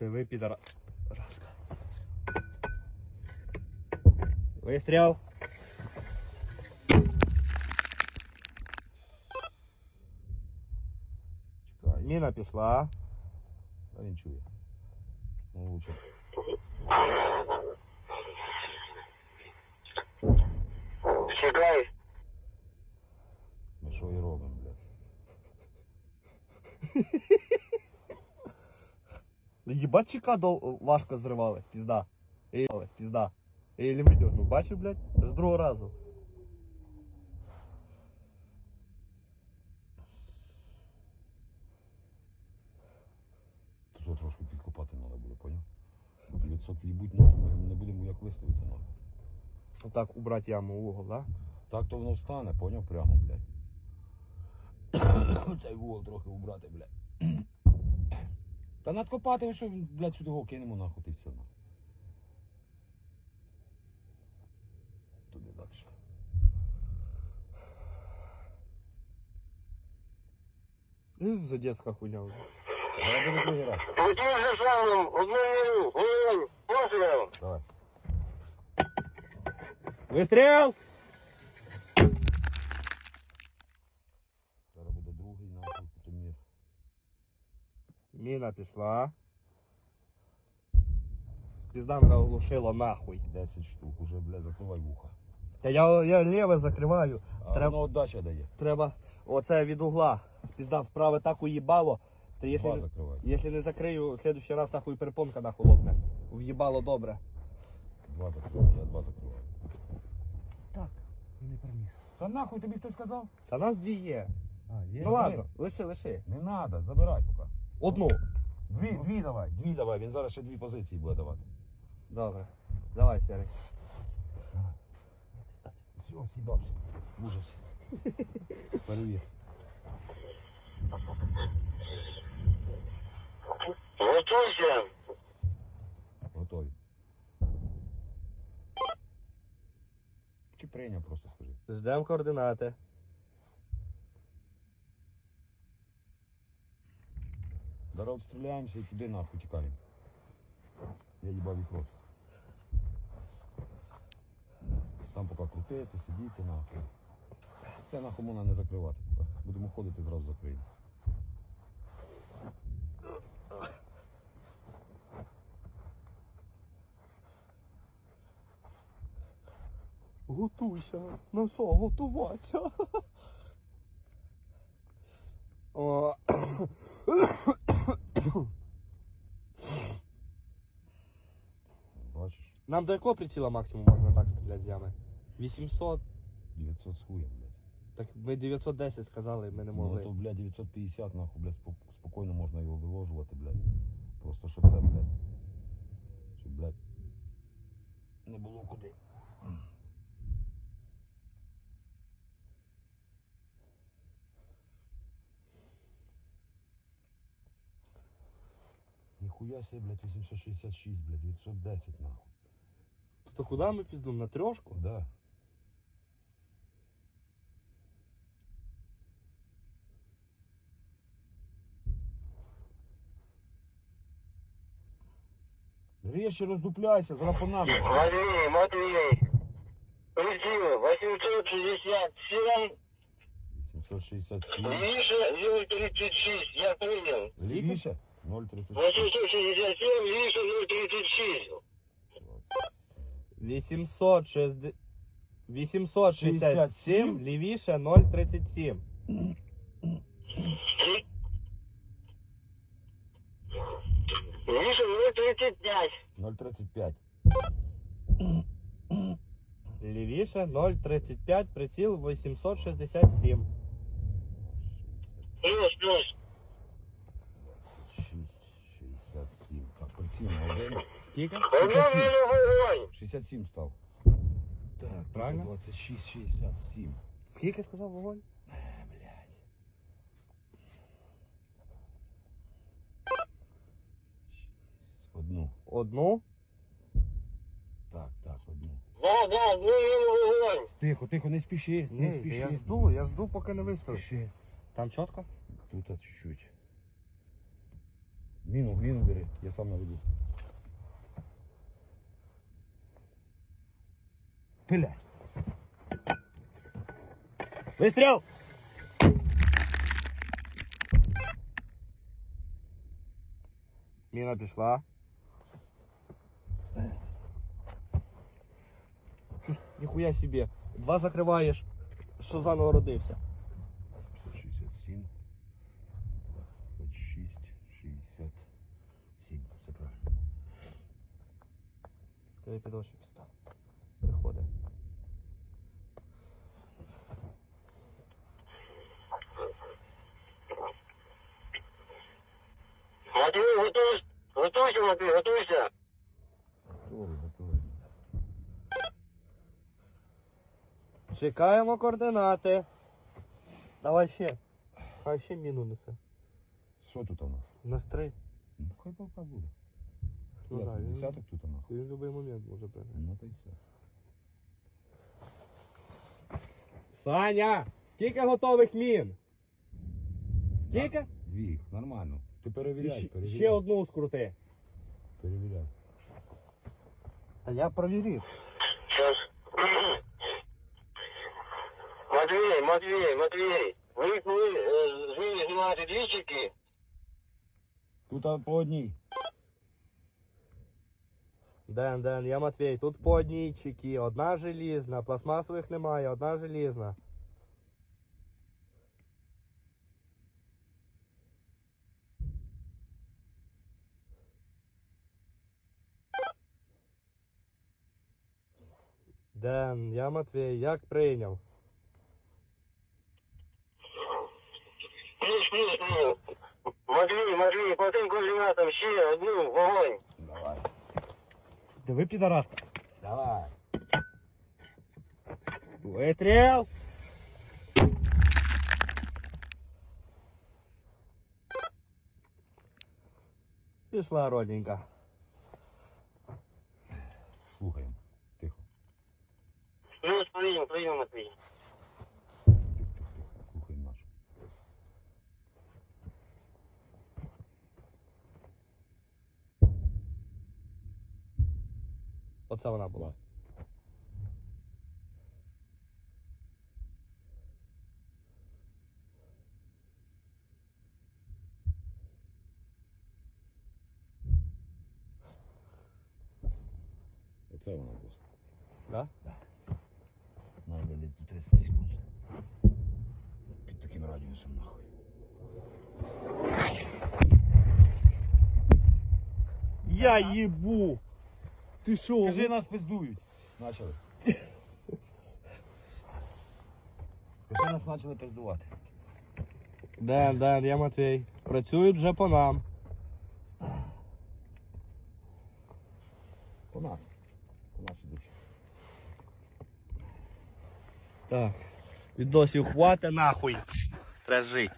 Ти ви підара. Разка. Вистріл. Чекай, Міна пішла. а він чує. Ну, лучше. Чекай. Ми що і робимо, блядь. Єбать чека дов... важко зривали, пізда. І пізда. І не видернув, бачив, блядь? З другого разу. Тут трошки підкопати треба буде, поняв? 900 їбуть нас, ми не будемо як виставити нам. Отак убрати яму в угол, да? Так то воно встане, поняв, прямо, блядь. Цей вугол трохи убрати, блядь. Та надкопати, ось, блядь, сюди його кинемо нахуй, ти все нахуй. Туди далі. І задецька хуйня вже. Я буду другий раз. По тим же самим, одну міру, вогонь, постріл. Давай. Вистріл! Зараз буде другий нахуй, потім мір. Міна пішла. Пізда мене оглушило нахуй. 10 штук, уже, блядь, закривай вуха. Та я, я ліве закриваю. А Треба- воно отдача дає. Треба оце від угла. Пізда вправе так уїбало. Два якщо, закривай. якщо не закрию, в следующий раз нахуй перепонка нахуй лопне. В'їбало добре. Два закривай, я два закриваю. Так, не переміг. Та нахуй тобі хтось сказав? Та нас дві є. А, є. Ну ладно, лиши, лиши. Не треба, забирай поки. Одну. Дві, дві давай. Дві давай, він зараз ще дві позиції буде давати. Добре. Давай, Серий. Все, сідався. Ужас. Перевір. Готуйся. Готові. Чи прийняв, просто скажи. Ждемо координати. Зараз відстріляємося і туди нахуй тікаємо. Я їбав їх рот. Там поки крутити, сидіти нахуй. Це нахуй можна не закривати. Будемо ходити, зразу закриємо. Готуйся. Ну все, готуватися. О. Бачиш? Нам до якого приціла максимум можна так стріляти з ями? 800. 900 з хуєм, блядь. Так ми 910 сказали, ми не Ну, могли. то, блядь, 950, нахуй, блядь, спок- спокійно можна його виложувати, блядь. Просто щоб це, блядь. Щоб, блядь, не було куди. Ніхуя себе, блядь, 866, блядь, 910, нахуй. То куди ми піздум? На трьошку? Да. Режь роздупляйся, зараз по нам. Матвей, Матвей. Приціл 867, 867. лише 036, я прийняв. Лівіше? 0,36. 867, лише 036. 860... 867, лівіше 037. Лише 035. 0,35. Лівіше 035, приціл 867. Плюс, плюс. Скільки? Одну вогонь. 67 став. Так, Правильно? 26, 67. Скільки сказав вогонь? Е, блядь. Одну. Одну. Так, так, одну. Да, да, одну вогонь. Тихо, тихо, не спіши, не Ні, спіши. я жду, я жду, поки не вистрілиш. Спіши. Там чітко? Тут а, чуть-чуть. Міну, міну бери, я сам наведу. Блядь. Выстрел! Міна пішла. Чуш, ніхуя собі. Два закриваєш. Що заново родився? 67, 26, 67. Все правильно. Тебе підошві підстав. Матвій, готуйся. Готуйся, Матвій, готуйся. Готовий, готовий. Чекаємо координати. Давай ще. Хай ще міну несе. Що тут у нас? На три. Ну, хай пока буде. Ну, Як, да, він- десяток тут нахуй. Він в будь-який момент може прийти. Ну то й все. Саня! Скільки готових мін? Скільки? Дві, нормально. Ти перевіряй, Ще, перевіряй. ще одну скрути. Перевіряй. Та я провірив. Сейчас. Матвій, Матвій, Матвій. Ви коли е, ви знімаєте двічики, Тут а, по одній. Ден, Ден, я Матвій. Тут по одній чеки. Одна желізна, пластмасових немає, одна желізна. Ден, я Матвій, як прийняв? плюс, плюс, плюс. Матвій, Матвій, по тим координатам ще одну, вогонь. Давай. Диви підарас. Давай. Вистріл! Пішла родненька. Слухаємо. Тихо, тихо. Слухаємо нашу. Оце вона була. Оце вона була. Да? До 30 секунд. Під таким радіусом нахуй. Я їбу! Ти що? Кажи нас пиздують. Начали. Скажи нас почали пиздувати. Ден, Ден, я Матвій. Працюють вже по нам. По нас. Так. Відосів хвата нахуй. Треба жити.